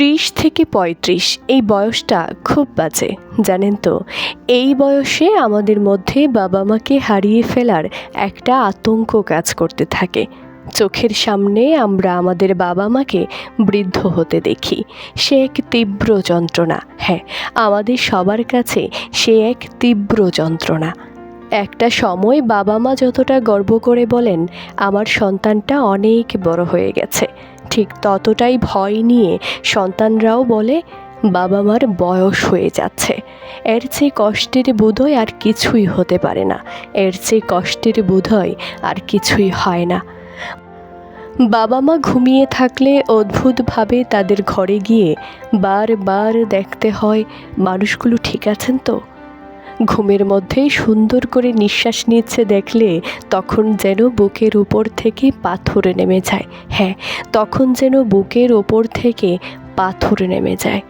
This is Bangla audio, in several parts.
ত্রিশ থেকে পঁয়ত্রিশ, এই বয়সটা খুব বাজে, জানেন তো। এই বয়সে আমাদের মধ্যে বাবা মাকে হারিয়ে ফেলার একটা আতঙ্ক কাজ করতে থাকে। চোখের সামনে আমরা আমাদের বাবা মাকে বৃদ্ধ হতে দেখি। সে এক তীব্র যন্ত্রণা হ্যাঁ আমাদের সবার কাছে সে এক তীব্র যন্ত্রণা। একটা সময় বাবা মা যতটা গর্ব করে বলেন, আমার সন্তানটা অনেক বড় হয়ে গেছে। ঠিক ততটাই ভয় নিয়ে সন্তানরাও বলে বাবা মার বয়স হয়ে যাচ্ছে। এর চেয়ে কষ্টের বোধহয় আর কিছুই হতে পারে না। এর চেয়ে কষ্টের বোধহয় আর কিছুই হয় না। বাবা মা ঘুমিয়ে থাকলে অদ্ভুতভাবে তাদের ঘরে গিয়ে বারবার দেখতে হয়, মানুষগুলো ঠিক আছেন তো? ঘুমের মধ্যেই সুন্দর করে নিঃশ্বাস নিচ্ছে দেখলে তখন যেন বুকের উপর থেকে পাথর নেমে যায়। হ্যাঁ তখন যেন বুকের ওপর থেকে পাথর নেমে যায়।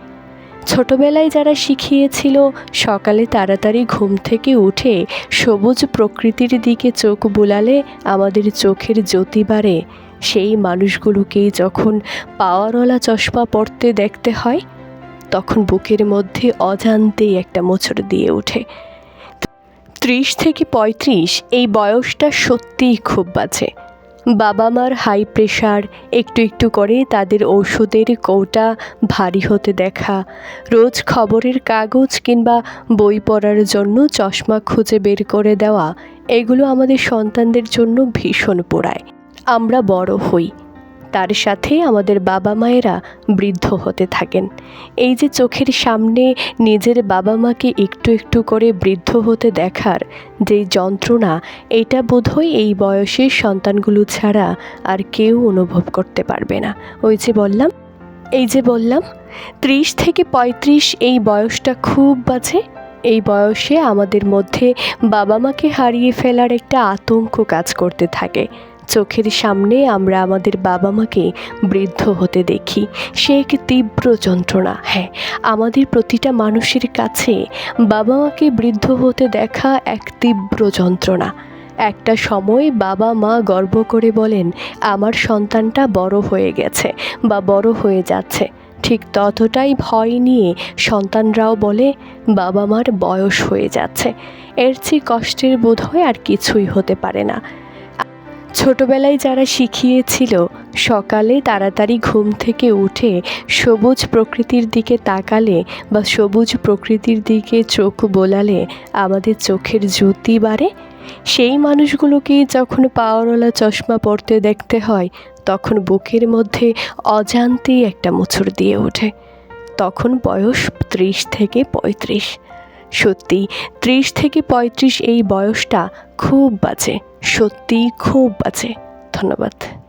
ছোটবেলায় যারা শিখিয়েছিল, সকালে তাড়াতাড়ি ঘুম থেকে উঠে সবুজ প্রকৃতির দিকে চোখ বুলালে আমাদের চোখের জ্যোতি বাড়ে। সেই মানুষগুলোকেই যখন পাওয়ারওয়ালা চশমা পড়তে দেখতে হয় তখন বুকের মধ্যে অজান্তেই একটা মোচড় দিয়ে ওঠে। ত্রিশ থেকে পঁয়ত্রিশ, এই বয়সটা সত্যিই খুব বাজে। বাবা মার হাই প্রেশার একটু একটু করে তাদের ওষুধের কৌটা ভারী হতে দেখা, রোজ খবরের কাগজ কিংবা বই পড়ার জন্য চশমা খুঁজে বের করে দেওয়া, এগুলো আমাদের সন্তানদের জন্য ভীষণ পোড়ায়। আমরা বড় হই। তার সাথে আমাদের বাবা মায়েরা বৃদ্ধ হতে থাকেন। এই যে চোখের সামনে নিজের বাবা মাকে একটু একটু করে বৃদ্ধ হতে দেখার যে যন্ত্রণা, এটা বোধহয় এই বয়সের সন্তানগুলো ছাড়া আর কেউ অনুভব করতে পারবে না। ওই যে বললাম, এই যে বললাম, ত্রিশ থেকে পঁয়ত্রিশ এই বয়সটা খুব বাজে। এই বয়সে আমাদের মধ্যে বাবা মাকে হারিয়ে ফেলার একটা আতঙ্ক কাজ করতে থাকে। চোখের সামনে আমরা আমাদের বাবা মাকে বৃদ্ধ হতে দেখি। সে এক তীব্র যন্ত্রণা। হ্যাঁ আমাদের প্রতিটা মানুষের কাছে বাবা মাকে বৃদ্ধ হতে দেখা এক তীব্র যন্ত্রণা। একটা সময় বাবা মা গর্ব করে বলেন, আমার সন্তানটা বড় হয়ে গেছে বা বড় হয়ে যাচ্ছে। ঠিক ততটাই ভয় নিয়ে সন্তানরাও বলে বাবা মার বয়স হয়ে যাচ্ছে। এর চেয়ে কষ্টের বোধ হয় আর কিছুই হতে পারে না। ছোটবেলায় যারা শিখিয়েছিল, সকালে তাড়াতাড়ি ঘুম থেকে উঠে সবুজ প্রকৃতির দিকে তাকালে বা সবুজ প্রকৃতির দিকে চোখ বোলালে আমাদের চোখের জ্যোতি বাড়ে। সেই মানুষগুলোকে যখন পাওয়ারওয়ালা চশমা পরতে দেখতে হয়, তখন বুকের মধ্যে অজান্তেই একটা মোচড় দিয়ে ওঠে। তখন বয়স ত্রিশ থেকে পঁয়ত্রিশ। সত্যি ত্রিশ থেকে পঁয়ত্রিশ এই বয়সটা খুব বাজে সত্যি খুব বাজে। ধন্যবাদ।